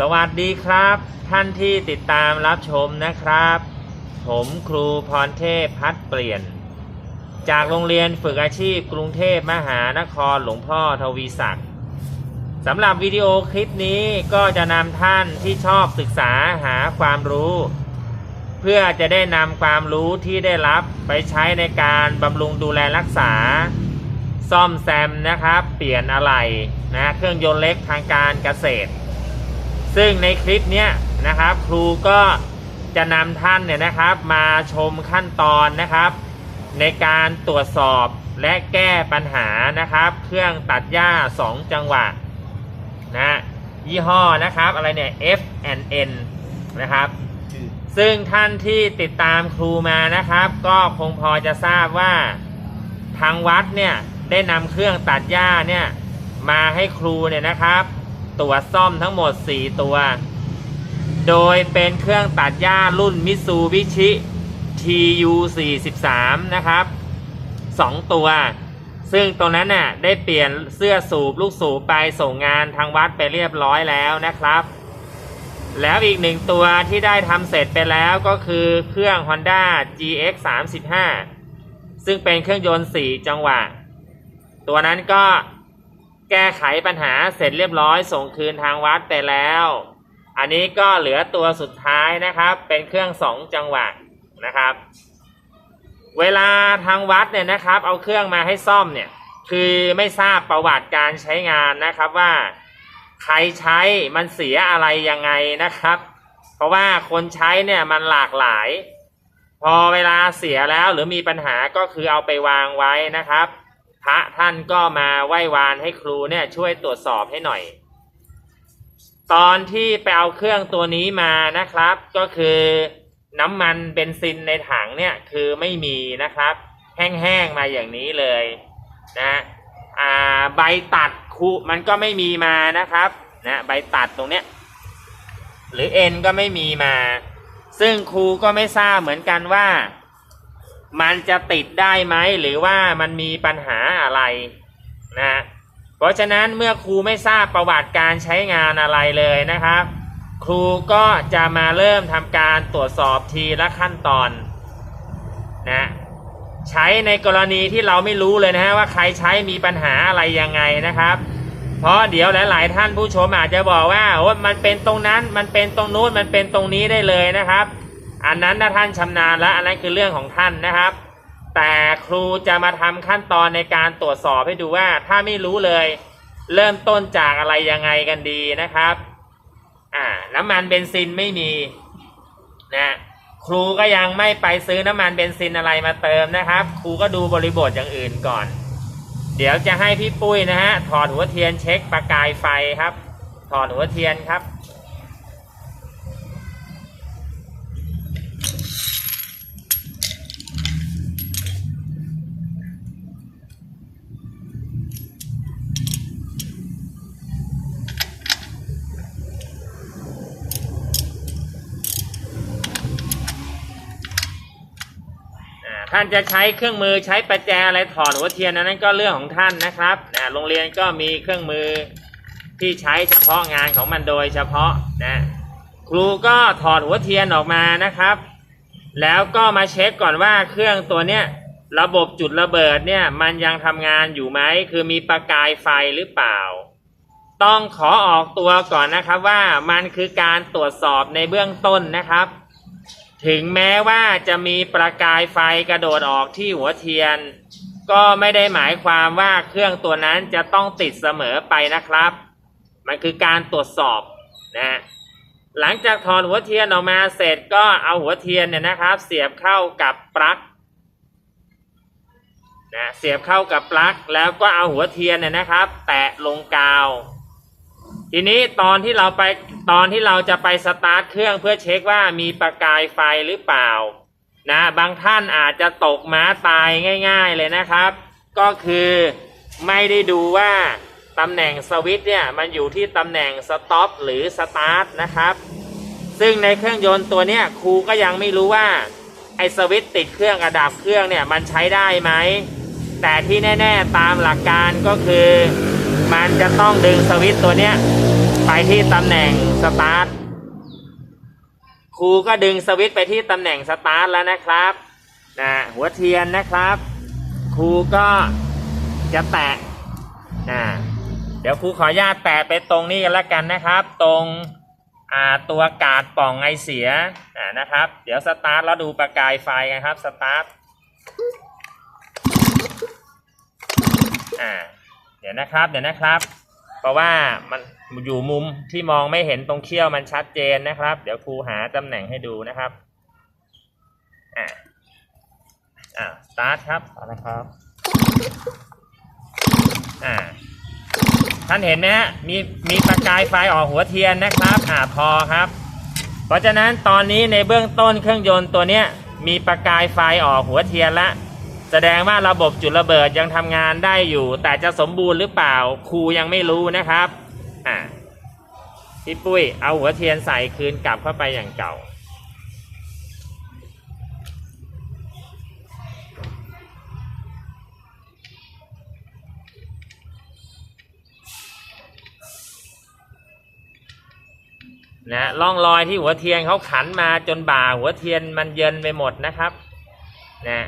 สวัสดีครับ ท่านที่ติดตามรับชมนะครับ ผมครูพรเทพพัดเปลี่ยน จากโรงเรียนฝึกอาชีพกรุงเทพมหานครหลวงพ่อทวีศักดิ์สำหรับวิดีโอคลิปนี้ก็จะนำท่านที่ชอบศึกษาหาความรู้ เพื่อจะได้นำความรู้ที่ได้รับไปใช้ในการบำรุงดูแลรักษา ซ่อมแซมนะครับ เปลี่ยนอะไหล่นะเครื่องยนต์เล็กทางการเกษตร ซึ่งในคลิปเนี้ยนะครับ ครูก็จะนำท่านเนี่ยนะครับมาชมขั้นตอนนะครับ ในการตรวจสอบและแก้ปัญหานะครับ เครื่องตัดหญ้า 2 จังหวะนะยี่ห้อนะครับอะไรเนี่ย FNN นะครับ ซึ่งท่านที่ติดตามครูมานะครับ ก็คงพอจะทราบว่าทางวัดเนี่ยได้นำเครื่องตัดหญ้าเนี่ยมาให้ครูเนี่ยนะครับ ตรวซ่อมทั้งหมด 4 ตัว โดยเป็นเครื่องตัดหญ้ารุ่นมิซูบิชิ TU 43 นะครับ 2 ตัว ซึ่งตรงนั้นน่ะได้เปลี่ยนเสื้อสูบลูกสูบไปส่งงานทางวัดไปเรียบร้อยแล้วนะครับ แล้วอีกหนึ่งตัวที่ได้ทำเสร็จไปแล้วก็คือเครื่อง Honda GX 35ซึ่งเป็นเครื่องยนต์ 4 จังหวะ ตัวนั้นก็ ก้ไขปัญหาเสร็จเรียบร้อยส่งคืนทางวัดไปแล้ว อันนี้ก็เหลือตัวสุดท้ายนะครับ เป็นเครื่อง2จังหวะนะครับ เวลาทางวัดเนี่ยนะครับ เอาเครื่องมาให้ซ่อมเนี่ยคือไม่ทราบประวัติการใช้งานนะครับว่า ใครใช้มันเสียอะไรยังไงนะครับ เพราะว่าคนใช้เนี่ยมันหลากหลาย พอเวลาเสียแล้วหรือมีปัญหาก็คือเอาไปวางไว้นะครับ พระท่านก็มาไหว้วานให้ครูเนี่ยช่วยตรวจสอบให้หน่อย ตอนที่ไปเอาเครื่องตัวนี้มานะครับ ก็คือน้ำมันเบนซินในถังเนี่ยคือไม่มีนะครับ แห้งๆมาอย่างนี้เลยนะอ่าใบตัดคูมันก็ไม่มีมานะครับนะใบตัดตรงเนี้ยหรือเอ็นก็ไม่มีมา ซึ่งครูก็ไม่ทราบเหมือนกันว่า มันจะติดได้ไหมหรือว่ามันมีปัญหาอะไรนะเพราะฉะนั้นเมื่อครูไม่ทราบประวัติการใช้งานอะไรเลยนะครับ ครูก็จะมาเริ่มทำการตรวจสอบทีละขั้นตอนนะใช้ในกรณีที่เราไม่รู้เลยนะฮะว่าใครใช้มีปัญหาอะไรยังไงนะครับ เพราะเดี๋ยวหลาย ๆ ท่านผู้ชมอาจจะบอกว่าโอ้มันเป็นตรงนั้นมันเป็นตรงนู้นมันเป็นตรงนี้ได้เลยนะครับ อันนั้นถ้าท่านชำนาญแล้วอันนั้นคือเรื่องของท่านนะครับ แต่ครูจะมาทำขั้นตอนในการตรวจสอบให้ดูว่าถ้าไม่รู้เลย เริ่มต้นจากอะไรยังไงกันดีนะครับอ่าน้ำมันเบนซินไม่มีนะครูก็ยังไม่ไปซื้อน้ำมันเบนซินอะไรมาเติมนะครับ ครูก็ดูบริบทอย่างอื่นก่อน เดี๋ยวจะให้พี่ปุ้ยนะฮะถอดหัวเทียนเช็คประกายไฟครับ ถอดหัวเทียนครับ อ่า ท่านจะใช้เครื่องมือใช้ประแจอะไรถอดหัวเทียนนนั้นก็เรื่องของท่านนะครับนะโรงเรียนก็มีเครื่องมือที่ใช้เฉพาะงานของมันโดยเฉพาะนะครูก็ถอดหัวเทียนออกมานะครับ แล้วก็มาเช็คก่อนว่าเครื่องตัวเนี้ยระบบจุดระเบิดเนี่ยมันยังทำงานอยู่ไหมคือมีประกายไฟหรือเปล่า ต้องขอออกตัวก่อนนะครับว่ามันคือการตรวจสอบในเบื้องต้นนะครับ ถึงแม้ว่าจะมีประกายไฟกระโดดออกที่หัวเทียน ก็ไม่ได้หมายความว่าเครื่องตัวนั้นจะต้องติดเสมอไปนะครับ มันคือการตรวจสอบนะหลังจากถอดหัวเทียนออกมาเสร็จก็เอาหัวเทียนเนี่ยนะครับ เสียบเข้ากับปลั๊กนะเสียบเข้ากับปลั๊กแล้วก็เอาหัวเทียนเนี่ยนะครับ แตะลงกาว ทีนี้ตอนที่เราไปตอนที่เราจะไปสตาร์ทเครื่องเพื่อเช็คว่ามีประกายไฟหรือเปล่านะบางท่านอาจจะตกม้าตายง่าย ๆเลยนะครับ ก็คือไม่ได้ดูว่าตำแหน่งสวิตช์เนี่ยมันอยู่ที่ตำแหน่งสต็อปหรือสตาร์ทนะครับ ซึ่งในเครื่องยนต์ตัวเนี้ยครูก็ยังไม่รู้ว่าไอ้สวิตช์ติดเครื่องกระดับเครื่องเนี่ยมันใช้ได้ไหม แต่ที่แน่ ๆ ตามหลักการก็คือ มันจะต้องดึงสวิตช์ตัวเนี้ย ไปที่ตำแหน่งสตาร์ทครูก็ดึงสวิตช์ไปที่ตำแหน่งสตาร์ทแล้วนะครับนะหัวเทียนนะครับ ครูก็จะแตะนะเดี๋ยวครูขออนุญาตแตะไปตรงนี้กันแล้วกันนะครับ ตรงตัวกาดป่องไอเสียอ่านะครับ เดี๋ยวสตาร์ทแล้วดูประกายไฟกันครับสตาร์ทอ่าเดี๋ยวนะครับเดี๋ยวนะครับ เพราะว่ามันอยู่มุมที่มองไม่เห็นตรงเขี้ยวมันชัดเจนนะครับ เดี๋ยวครูหาตำแหน่งให้ดูนะครับอ่าอ่าสตาร์ทครับเอาละครับอ่าท่านเห็นไหมฮะมีมีประกายไฟออกหัวเทียนนะครับอ่าพอครับ เพราะฉะนั้นตอนนี้ในเบื้องต้นเครื่องยนต์ตัวเนี้ยมีประกายไฟออกหัวเทียนละ แสดงว่าระบบจุดระเบิดยังทำงานได้อยู่ แต่จะสมบูรณ์หรือเปล่าครูยังไม่รู้นะครับอ่าพี่ปุ้ยเอาหัวเทียนใส่คืนกลับเข้าไปอย่างเก่า นะร่องรอยที่หัวเทียนเขาขันมาจนบ่าหัวเทียนมันเยินไปหมดนะครับนะ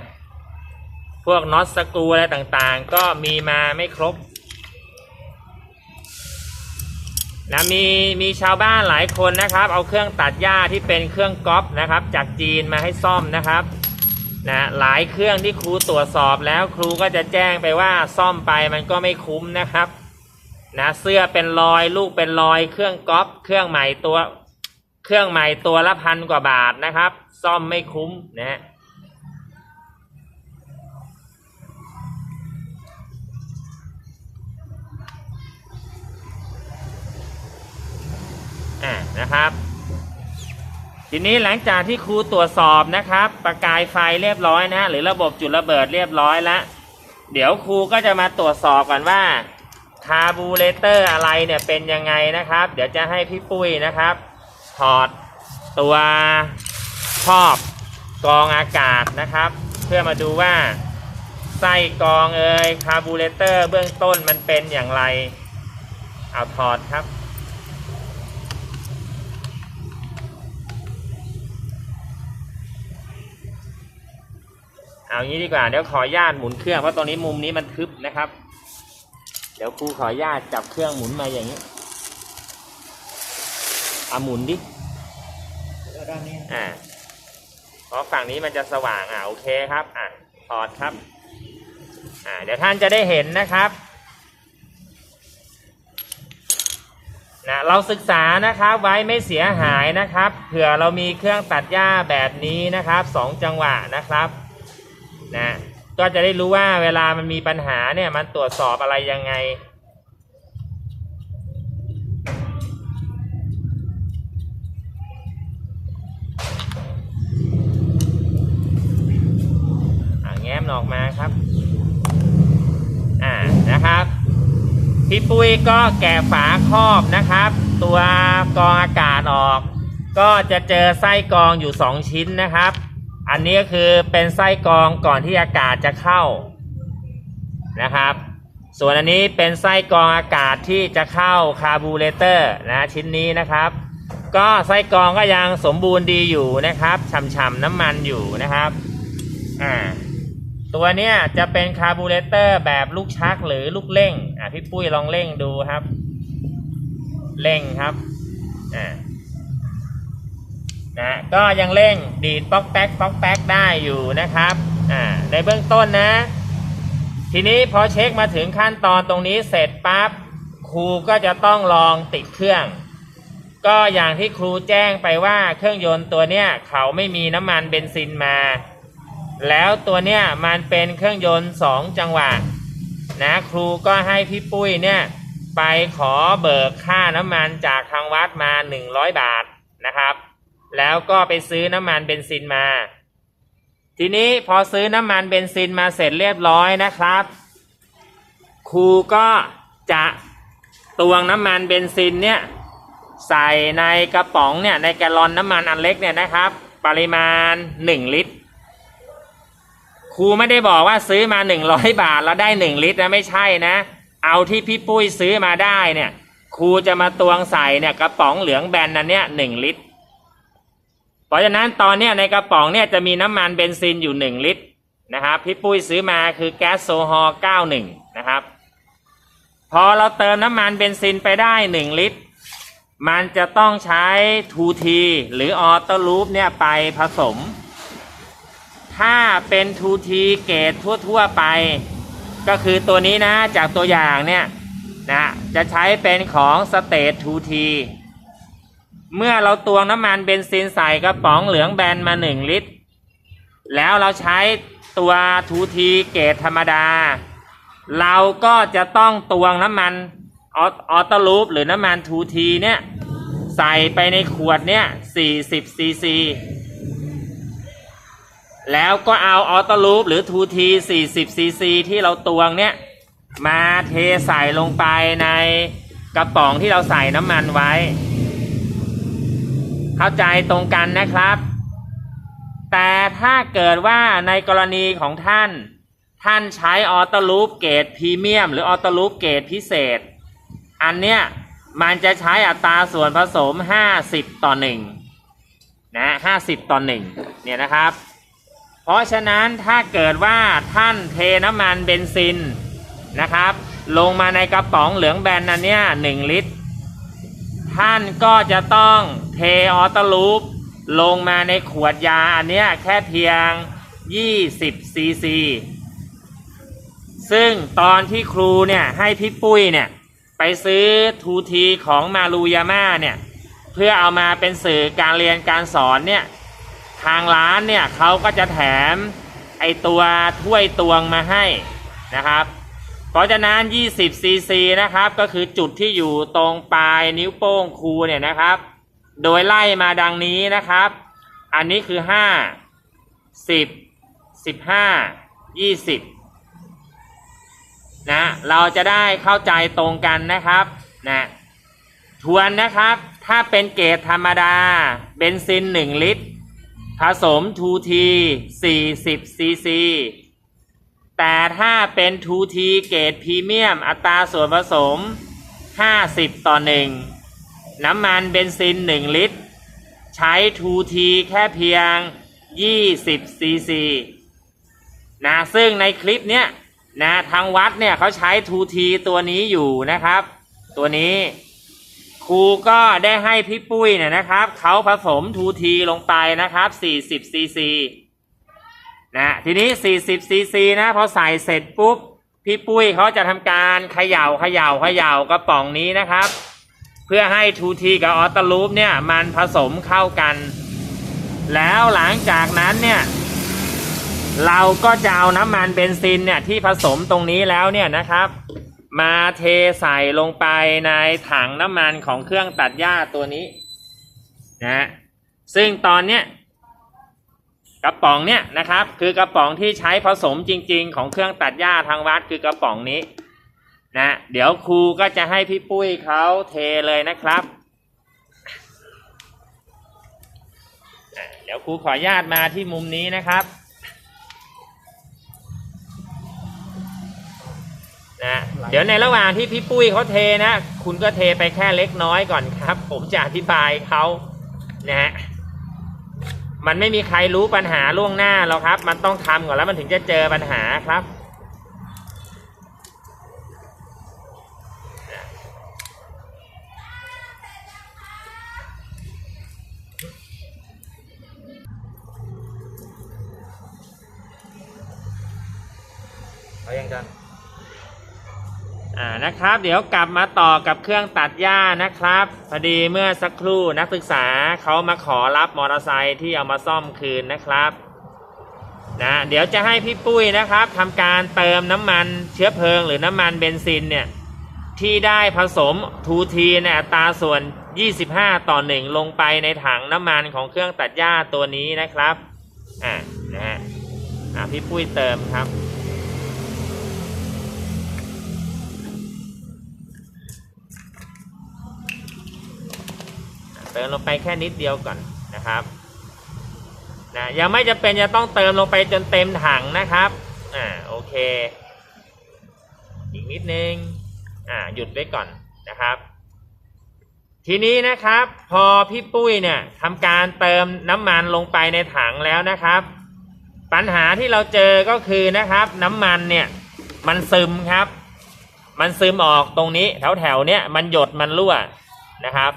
พวกน็อตสกรูอะไรต่างๆ ก็มีมาไม่ครบนะมีมีชาวบ้านหลายคนนะครับ เอาเครื่องตัดหญ้าที่เป็นเครื่องก๊อปนะครับ จากจีนมาให้ซ่อมนะครับนะหลายเครื่องที่ครูตรวจสอบแล้วครูก็จะแจ้งไปว่าซ่อมไปมันก็ไม่คุ้มนะครับนะเสื้อเป็นรอยลูกเป็นรอยเครื่องก๊อปเครื่องใหม่ตัว เครื่องใหม่ตัวละพันกว่าบาทนะครับ ซ่อมไม่คุ้มนะฮะ อ่านะครับ ทีนี้หลังจากที่ครูตรวจสอบนะครับ ประกายไฟเรียบร้อยนะหรือระบบจุดระเบิดเรียบร้อยแล้วเดี๋ยวครูก็จะมาตรวจสอบกันว่าคาร์บูเรเตอร์อะไรเนี่ยเป็นยังไงนะครับ เดี๋ยวจะให้พี่ปุ้ยนะครับ ถอดตัวครอบกรองอากาศนะครับ เพื่อมาดูว่าไส้กรองเอ่ยคาร์บูเรเตอร์เบื้องต้นมันเป็นอย่างไร เอาถอดครับ เอางี้ดีกว่าเดี๋ยวขออนุญาตหมุนเครื่องเพราะตรงนี้มุมนี้มันทึบนะครับ เดี๋ยวครูขออนุญาตจับเครื่องหมุนมาอย่างนี้เอาหมุนดิด้านนี้อ่าเพราะฝั่งนี้มันจะสว่างอ่าโอเคครับอ่าถอดครับอ่าเดี๋ยวท่านจะได้เห็นนะครับนะเราศึกษานะครับไว้ไม่เสียหายนะครับเผื่อเรามีเครื่องตัดหญ้าแบบนี้นะครับสองจังหวะนะครับ นะก็จะได้รู้ว่าเวลามันมีปัญหาเนี่ยมันตรวจสอบอะไรยังไง แง้มออกมาครับ อ่านะครับ พี่ปุ้ยก็แกะฝาครอบนะครับ ตัวกรองอากาศออก ก็จะเจอไส้กรองอยู่สองชิ้นนะครับ อันนี้ก็คือเป็นไส้กรองก่อนที่อากาศจะเข้านะครับ ส่วนอันนี้เป็นไส้กรองอากาศที่จะเข้าคาร์บูเรเตอร์นะชิ้นนี้นะครับ ก็ไส้กรองก็ยังสมบูรณ์ดีอยู่นะครับฉ่ำๆน้ำมันอยู่นะครับอ่าตัวเนี้ยจะเป็นคาร์บูเรเตอร์แบบลูกชักหรือลูกเร่งอะพี่ปุ้ยลองเร่งดูครับ เร่งครับอ่า นะก็ยังเร่งดีดป๊อกแป๊กป๊อกแป๊กได้อยู่นะครับอ่าในเบื้องต้นนะ ทีนี้พอเช็คมาถึงขั้นตอนตรงนี้เสร็จปั๊บครูก็จะต้องลองติดเครื่อง ก็อย่างที่ครูแจ้งไปว่าเครื่องยนต์ตัวเนี้ยเขาไม่มีน้ำมันเบนซินมา แล้วตัวเนี้ยมันเป็นเครื่องยนต์สองจังหวะนะครูก็ให้พี่ปุ้ยเนี่ยไปขอเบิกค่าน้ำมันจากทางวัดมา 100 บาทนะครับ แล้วก็ไปซื้อน้ำมันเบนซินมา ทีนี้พอซื้อน้ำมันเบนซินมาเสร็จเรียบร้อยนะครับ ครูก็จะตวงน้ำมันเบนซินเนี่ยใส่ในกระป๋องเนี่ยในแกลลอนน้ำมันอันเล็กเนี่ยนะครับ ปริมาณ 1 ลิตร ครูไม่ได้บอกว่าซื้อมา 100 บาทแล้วได้ 1 ลิตรนะไม่ใช่นะ เอาที่พี่ปุ้ยซื้อมาได้เนี่ยครูจะมาตวงใส่เนี่ยกระป๋องเหลืองแบนนันเนี่ยหนึ่งลิตร เพราะฉะนั้นตอนเนี้ยในกระป๋องเนี่ยจะมีน้ำมันเบนซินอยู่หนึ่งลิตรนะครับพี่ปุ้ยซื้อมาคือแก๊สโซฮอล์91 นะครับ พอเราเติมน้ำมันเบนซินไปได้หนึ่งลิตร มันจะต้องใช้ทูทีหรือออโต้ลูปเนี่ยไปผสม ถ้าเป็นทูทีเกรดทั่ว ๆ ไป ก็คือตัวนี้นะจากตัวอย่างเนี่ยนะจะใช้เป็นของสเตททูที เมื่อเราตวงน้ำมันเบนซินใส่กระป๋องเหลืองแบนมา 1 ลิตร แล้วเราใช้ตัวทูทีเกรดธรรมดา เราก็จะต้องตวงน้ำมันออออโต้ลูปหรือน้ำมันทูทีเนี่ยใส่ไปในขวดเนี่ย40ซีซีแล้วก็เอาออโต้ลูปหรือทูที40ซีซีที่เราตวงเนี่ยมาเทใส่ลงไปในกระป๋องที่เราใส่น้ำมันไว้ เข้าใจตรงกันนะครับ แต่ถ้าเกิดว่าในกรณีของท่าน ท่านใช้ออโต้ลูปเกรดพรีเมียม หรือออโต้ลูปเกรดพิเศษ อันเนี้ยมันจะใช้อัตราส่วนผสม 50 ต่อ 1 นะ 50 ต่อ 1 เนี่ยนะครับ เพราะฉะนั้นถ้าเกิดว่าท่านเทน้ำมันเบนซินนะครับ ลงมาในกระป๋องเหลืองแบนอันเนี้ย1ลิตร ท่านก็จะต้องเทออตลูปลงมาในขวดยาอันเนี้ยแค่เพียง 20ซีซีซึ่งตอนที่ครูเนี่ยให้พี่ปุ้ยเนี่ยไปซื้อทูทีของมารูยาม่าเนี่ยเพื่อเอามาเป็นสื่อการเรียนการสอนเนี่ยทางร้านเนี่ยเขาก็จะแถมไอตัวถ้วยตวงมาให้นะครับ เพราะฉะนั้น 20 ซีซีนะครับ ก็คือจุดที่อยู่ตรงปลายนิ้วโป้งครูเนี่ยนะครับ โดยไล่มาดังนี้นะครับ อันนี้คือ 5 10 15 20 นะ เราจะได้เข้าใจตรงกันนะครับ นะ ทวนนะครับ ถ้าเป็นเกรดธรรมดา เบนซิน 1 ลิตร ผสม 2T 40 ซีซี แต่ถ้าเป็น 2T เกรดพรีเมียม อัตราส่วนผสม 50 ต่อ 1 น้ำมันเบนซิน 1 ลิตร ใช้ 2T แค่เพียง 20 ซีซีนะซึ่งในคลิปเนี้ยนะทางวัดเนี่ยเขาใช้ 2T ตัวนี้อยู่นะครับ ตัวนี้ครูก็ได้ให้พี่ปุ้ยเนี่ยนะครับ เขาผสม 2T ลงไปนะครับ 40 ซีซี นะทีนี้ 40ซีซีนะพอใส่เสร็จปุ๊บ พี่ปุ้ยเขาจะทำการเขย่าเขย่าเขย่ากระป๋องนี้นะครับ เพื่อให้ 2T กับออตลูปเนี่ยมันผสมเข้ากัน แล้วหลังจากนั้นเนี่ย เราก็จะเอาน้ำมันเบนซินเนี่ยที่ผสมตรงนี้แล้วเนี่ยนะครับ มาเทใส่ลงไปในถังน้ำมันของเครื่องตัดหญ้าตัวนี้นะซึ่งตอนเนี้ย กระป๋องเนี่ยนะครับ คือกระป๋องที่ใช้ผสมจริง ๆ ของเครื่องตัดหญ้าทางวัดคือกระป๋องนี้นะเดี๋ยวครูก็จะให้พี่ปุ้ยเขาเทเลยนะครับเดี๋ยวครูขออนุญาตมาที่มุมนี้นะครับนะเดี๋ยวในระหว่างที่พี่ปุ้ยเขาเทนะ คุณก็เทไปแค่เล็กน้อยก่อนครับ ผมจะอธิบายเขานะฮะ มันไม่มีใครรู้ปัญหาล่วงหน้าหรอกครับ มันต้องทำก่อนแล้วมันถึงจะเจอปัญหาครับเอายังกัน อ่า นะครับ เดี๋ยวกลับมาต่อกับเครื่องตัดหญ้านะครับ พอดีเมื่อสักครู่นักศึกษาเขามาขอรับมอเตอร์ไซค์ที่เอามาซ่อมคืนนะครับนะเดี๋ยวจะให้พี่ปุ้ยนะครับทำการเติมน้ำมันเชื้อเพลิงหรือน้ำมันเบนซินเนี่ยที่ได้ผสมทูทีในอัตราส่วน 25 ต่อ 1 ลงไปในถังน้ำมันของเครื่องตัดหญ้าตัวนี้นะครับอ่านะฮะพี่ปุ้ยเติมครับ เติมลงไปแค่นิดเดียวก่อนนะครับนะยังไม่จะเป็นจะต้องเติมลงไปจนเต็มถังนะครับอ่าโอเค อีกนิดนึงอ่าหยุดไว้ก่อนนะครับ ทีนี้นะครับ พอพี่ปุ้ยเนี่ยทำการเติมน้ำมันลงไปในถังแล้วนะครับ ปัญหาที่เราเจอก็คือนะครับ น้ำมันเนี่ยมันซึมครับ มันซึมออกตรงนี้แถวแถวเนี่ยมันหยดมันรั่วนะครับ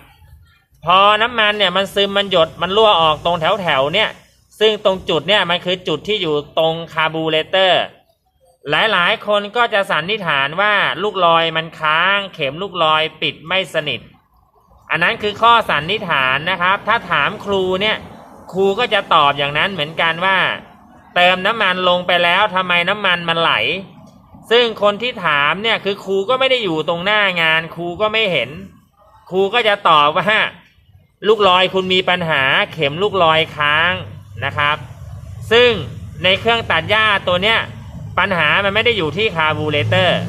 พอน้ำมันเนี่ยมันซึมมันหยดมันรั่วออกตรงแถวแถวเนี่ย ซึ่งตรงจุดเนี่ยมันคือจุดที่อยู่ตรงคาร์บูเรเตอร์ หลายๆ คนก็จะสันนิษฐานว่าลูกลอยมันค้าง เข็มลูกลอยปิดไม่สนิท อันนั้นคือข้อสันนิษฐานนะครับ ถ้าถามครูเนี่ยครูก็จะตอบอย่างนั้นเหมือนกันว่า เติมน้ำมันลงไปแล้วทำไมน้ำมันมันไหล ซึ่งคนที่ถามเนี่ยคือครูก็ไม่ได้อยู่ตรงหน้างานครูก็ไม่เห็นครูก็จะตอบว่า ลูกลอยคุณมีปัญหาเข็มลูกลอยค้างนะครับ ซึ่งในเครื่องตัดหญ้าตัวเนี้ยปัญหามันไม่ได้อยู่ที่คาร์บูเรเตอร์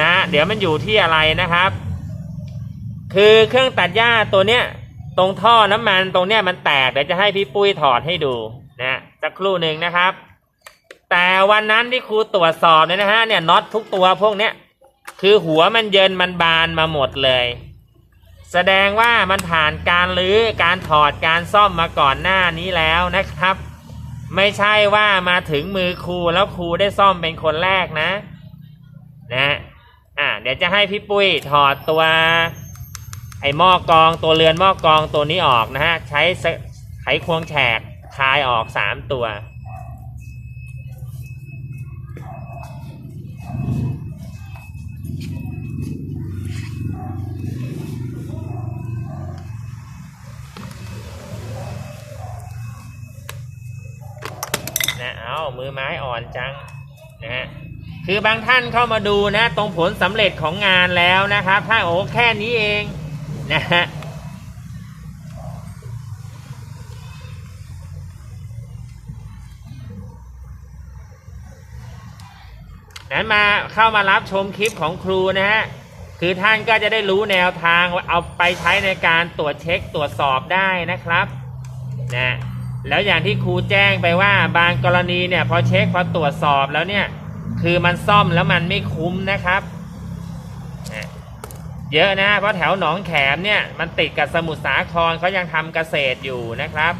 นะเดี๋ยวมันอยู่ที่อะไรนะครับ คือเครื่องตัดหญ้าตัวเนี้ยตรงท่อน้ำมันตรงเนี้ยมันแตกเดี๋ยวจะให้พี่ปุ้ยถอดให้ดูนะสักครู่หนึ่งนะครับ แต่วันนั้นที่ครูตรวจสอบเนี่ยนะฮะเนี่ยน็อตทุกตัวพวกเนี้ยคือหัวมันเยินมันบานมาหมดเลย แสดงว่ามันผ่านการรื้อการถอดการซ่อมมาก่อนหน้านี้แล้วนะครับ ไม่ใช่ว่ามาถึงมือครูแล้วครูได้ซ่อมเป็นคนแรกนะนะอะเดี๋ยวจะให้พี่ปุ้ยถอดตัว ไอ้หม้อกองตัวเรือนหม้อกองตัวนี้ออกนะฮะใช้ไขควงแฉกคายออกสามตัว จังนะฮะคือบางท่านเข้ามาดูนะ ตรงผลสำเร็จของงานแล้วนะครับ ถ้าโอ้แค่นี้เองนะฮะนั้นมาเข้ามารับชมคลิปของครูนะฮะ คือท่านก็จะได้รู้แนวทางเอาไปใช้ในการตรวจเช็คตรวจสอบได้นะครับ นะ แล้วอย่างที่ครูแจ้งไปว่าบางกรณีเนี่ยพอเช็คพอตรวจสอบแล้วเนี่ย คือมันซ่อมแล้วมันไม่คุ้มนะครับอะเยอะนะเพราะแถวหนองแขมเนี่ยมันติดกับสมุทรสาครเขายังทำเกษตรอยู่นะครับ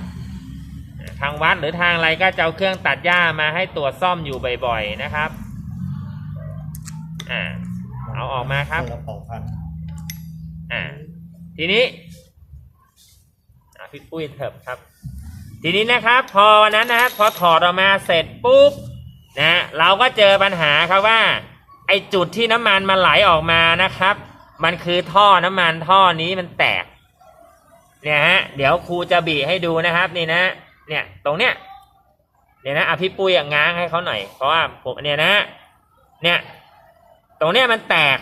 อะทางวัดหรือทางอะไรก็จะเอาเครื่องตัดหญ้ามาให้ตรวจซ่อมอยู่บ่อยๆนะครับอ่าเอาออกมาครับนละเป่าพันอ่าทีนี้อะพี่ปุ้ยเถิบครับ ทีนี้นะครับ พอวันนั้นนะครับพอถอดออกมาเสร็จปุ๊บนะเราก็เจอปัญหาครับว่า ไอจุดที่น้ำมันมันไหลออกมานะครับ มันคือท่อน้ำมันท่อนี้มันแตกเนี่ยฮะเดี๋ยวครูจะบีให้ดูนะครับนี่นะเนี่ยตรงเนี้ยเนี่ยนะอะพี่ปุ้ยง้างให้เขาหน่อย เพราะว่าผมเนี่ยนะเนี่ยตรงเนี้ยมันแตก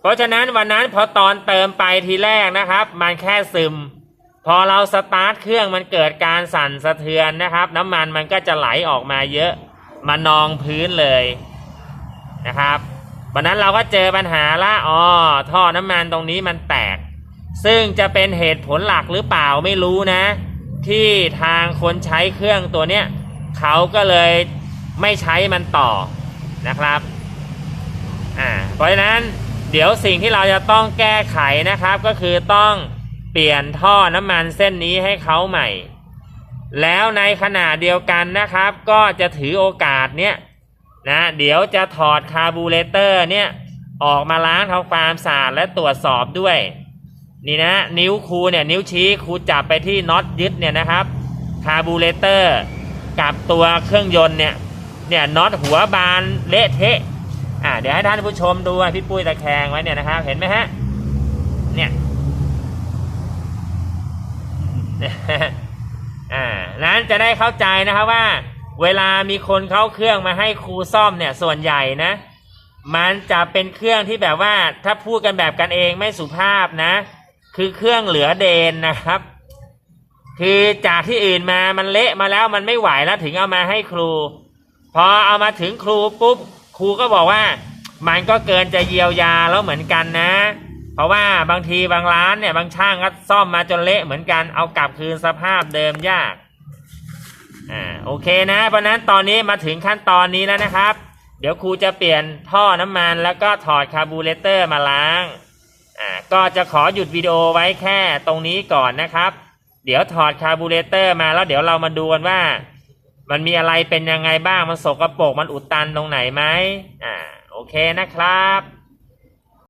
เพราะฉะนั้นวันนั้นพอตอนเติมไปทีแรกนะครับ มันแค่ซึม อเราสตาร์ทเครื่องมันเกิดการสั่นสะเทือนนะครับ น้ำมันมันก็จะไหลออกมาเยอะมานองพื้นเลยนะครับวันนั้นเราก็เจอปัญหาละอ๋อท่อน้ำมันตรงนี้มันแตก ซึ่งจะเป็นเหตุผลหลักหรือเปล่าไม่รู้นะ ที่ทางคนใช้เครื่องตัวเนี้ยเขาก็เลยไม่ใช้มันต่อนะครับอ่าเพราะฉะนั้นเดี๋ยวสิ่งที่เราจะต้องแก้ไขนะครับก็คือต้อง เปลี่ยนท่อน้ำมันเส้นนี้ให้เขาใหม่ แล้วในขณะเดียวกันนะครับ ก็จะถือโอกาสเนี้ยนะเดี๋ยวจะถอดคาร์บูเรเตอร์เนี่ยออกมาล้างทำความสะอาดและตรวจสอบด้วย นี่นะนิ้วครูเนี่ยนิ้วชี้ครูจับไปที่น็อตยึดเนี่ยนะครับคาร์บูเรเตอร์กับตัวเครื่องยนต์เนี่ยเนี่ยน็อตหัวบานเละเทะอ่าเดี๋ยวให้ท่านผู้ชมดูพี่ปุ้ยตะแคงไว้เนี่ยนะครับ เห็นไหมฮะเนี่ย อ่านั้นจะได้เข้าใจนะครับว่า เวลามีคนเข้าเครื่องมาให้ครูซ่อมเนี่ยส่วนใหญ่นะ มันจะเป็นเครื่องที่แบบว่าถ้าพูดกันแบบกันเองไม่สุภาพนะ คือเครื่องเหลือเดนนะครับ คือจากที่อื่นมามันเละมาแล้วมันไม่ไหวแล้วถึงเอามาให้ครู พอเอามาถึงครูปุ๊บครูก็บอกว่า มันก็เกินจะเยียวยาแล้วเหมือนกันนะ เพราะว่าบางทีบางร้านเนี่ยบางช่างก็ซ่อมมาจนเละเหมือนกันเอากลับคืนสภาพเดิมยากอ่าโอเคนะ เพราะนั้นตอนนี้มาถึงขั้นตอนนี้แล้วนะครับ เดี๋ยวครูจะเปลี่ยนท่อน้ำมันแล้วก็ถอดคาร์บูเรเตอร์มาล้างอ่าก็จะขอหยุดวิดีโอไว้แค่ตรงนี้ก่อนนะครับ เดี๋ยวถอดคาร์บูเรเตอร์มาแล้วเดี๋ยวเรามาดูกันว่า มันมีอะไรเป็นยังไงบ้างมันสกรปรกมันอุดตันตรงไหนไหมอ่าโอเคนะครับ